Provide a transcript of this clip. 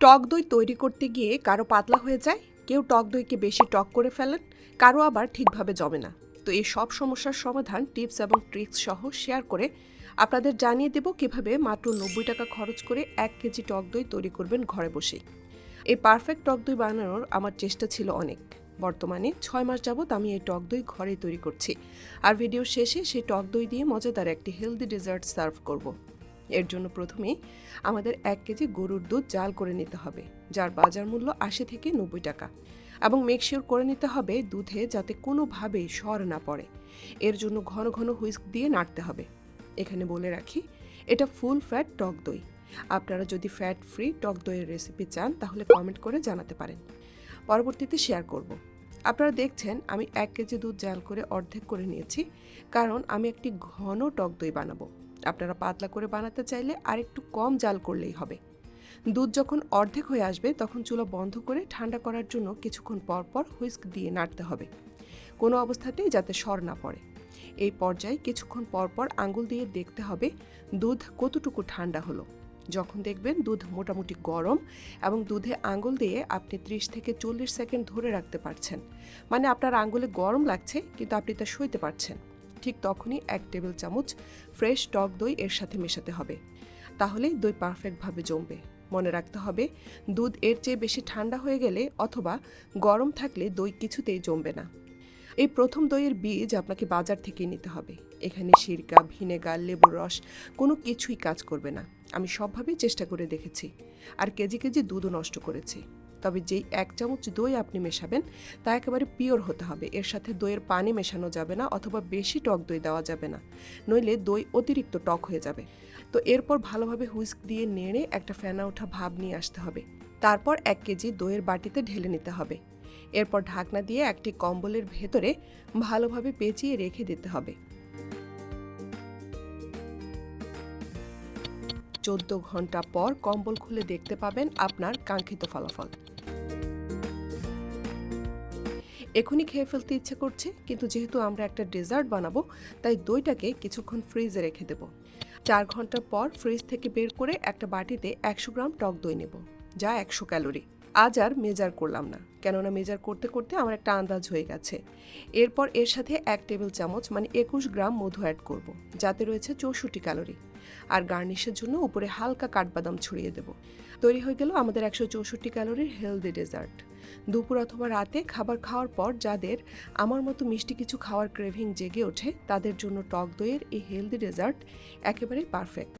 টক দই তৈরি করতে গিয়ে কারও পাতলা হয়ে যায়, কেউ টক দইকে বেশি টক করে ফেলেন, কারও আবার ঠিকভাবে জমে না। তো এই সব সমস্যার সমাধান টিপস এবং ট্রিক্স সহ শেয়ার করে আপনাদের জানিয়ে দেব কীভাবে মাত্র নব্বই টাকা খরচ করে এক কেজি টক দই তৈরি করবেন ঘরে বসেই। এই পারফেক্ট টক দই বানানোর আমার চেষ্টা ছিল অনেক। বর্তমানে ছয় মাস যাবৎ আমি এই টক দই ঘরে তৈরি করছি। আর ভিডিও শেষে সেই টক দই দিয়ে মজাদার একটি হেলদি ডেজার্ট সার্ভ করব। এর জন্য প্রথমেই আমাদের এক কেজি গরুর দুধ জাল করে নিতে হবে, যার বাজার মূল্য আশি থেকে নব্বই টাকা। এবং মেকশিওর করে নিতে হবে দুধে যাতে কোনোভাবেই সর না পড়ে। এর জন্য ঘন ঘন হুইস্ক দিয়ে নাড়তে হবে। এখানে বলে রাখি, এটা ফুল ফ্যাট টক দই। আপনারা যদি ফ্যাট ফ্রি টক দইয়ের রেসিপি চান, তাহলে কমেন্ট করে জানাতে পারেন। পরবর্তীতে শেয়ার করব। আপনারা দেখছেন, আমি এক কেজি দুধ জাল করে অর্ধেক করে নিয়েছি, কারণ আমি একটি ঘন টক দই বানাবো। আপনারা পাতলা করে বানাতে চাইলে আর একটু কম জাল করলেই হবে। দুধ যখন অর্ধেক হয়ে আসবে, তখন চুলা বন্ধ করে ঠান্ডা করার জন্য কিছুক্ষণ পর পর হুইস্ক দিয়ে নাড়তে হবে। কোনো অবস্থাতেই যাতে সর না পড়ে। এই পর্যায়ে কিছুক্ষণ পর পর আঙুল দিয়ে দেখতে হবে দুধ কতটুকু ঠান্ডা হলো। যখন দেখবেন দুধ মোটামুটি গরম এবং দুধে আঙুল দিয়ে আপনি ত্রিশ থেকে চল্লিশ সেকেন্ড ধরে রাখতে পারছেন। মানে আপনার আঙুলে গরম লাগছে, কিন্তু আপনি তা সইতে পারছেন। ঠিক তখনই এক টেবিল চামচ ফ্রেশ টক দই এর সাথে মেশাতে হবে। তাহলেই দই পারফেক্টভাবে জমবে। মনে রাখতে হবে, দুধ এর চেয়ে বেশি ঠান্ডা হয়ে গেলে অথবা গরম থাকলে দই কিছুতেই জমবে না। এই প্রথম দইয়ের বীজ আপনাকে বাজার থেকে নিতে হবে। এখানে সিরকা, ভিনেগার, লেবুর রস কোনো কিছুই কাজ করবে না। আমি সবভাবেই চেষ্টা করে দেখেছি। আর কেজি কেজি দুধও নষ্ট করেছি। তবে যেই এক চামচ দই আপনি মেশাবেন, তা একেবারে পিওর হতে হবে। এর সাথে দইয়ের পানি মেশানো যাবে না অথবা বেশি টক দই দেওয়া যাবে না। নইলে দই অতিরিক্ত টক হয়ে যাবে। তো এরপর ভালোভাবে হুইস্ক দিয়ে নেড়ে একটা ফেনা ওঠা ভাব নিয়ে আসতে হবে। তারপর এক কেজি দইয়ের বাটিতে ঢেলে নিতে হবে। এরপর ঢাকনা দিয়ে একটি কম্বলের ভেতরে ভালোভাবে পেঁচিয়ে রেখে দিতে হবে। চোদ্দ ঘণ্টা পর কম্বল খুলে দেখতে পাবেন আপনার কাঙ্ক্ষিত ফলাফল। এখনই খেয়ে ফেলতে ইচ্ছে করছে, কিন্তু যেহেতু আমরা একটা ডেজার্ট বানাবো, তাই দইটাকে কিছুক্ষণ ফ্রিজে রেখে দেব। চার ঘণ্টা পর ফ্রিজ থেকে বের করে একটা বাটিতে একশো গ্রাম টক দই নেব, যা একশো ক্যালোরি। আজ আর মেজার করলাম না। কেননা মেজার করতে করতে আমার একটা আন্দাজ হয়ে গেছে। এরপর এর সাথে এক টেবিল চামচ মানে একুশ গ্রাম মধু অ্যাড করব, যাতে রয়েছে চৌষট্টি ক্যালোরি আর গার্নিশের জন্য উপরে হালকা কাঠবাদাম ছড়িয়ে দেব। তৈরি হয়ে গেল আমাদের একশো চৌষট্টি ক্যালোরির হেলদি ডেজার্ট দুপুর অথবা রাতে খাবার খাওয়ার পর যাদের আমার মতো মিষ্টি কিছু খাওয়ার ক্রেভিং জেগে ওঠে, তাদের জন্য টক দইয়ের এই হেলদি ডেজার্ট একেবারেই পারফেক্ট